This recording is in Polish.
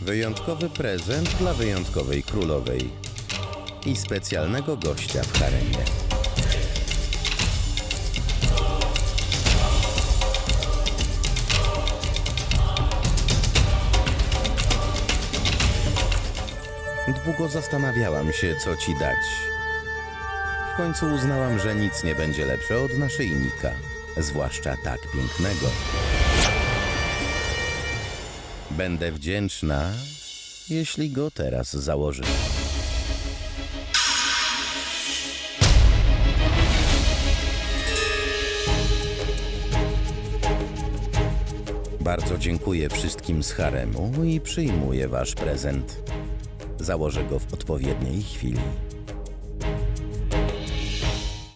Wyjątkowy prezent dla wyjątkowej królowej i specjalnego gościa w haremie. Długo zastanawiałam się, co ci dać. W końcu uznałam, że nic nie będzie lepsze od naszyjnika, zwłaszcza tak pięknego. Będę wdzięczna, jeśli go teraz założysz. Bardzo dziękuję wszystkim z haremu i przyjmuję wasz prezent. Założę go w odpowiedniej chwili.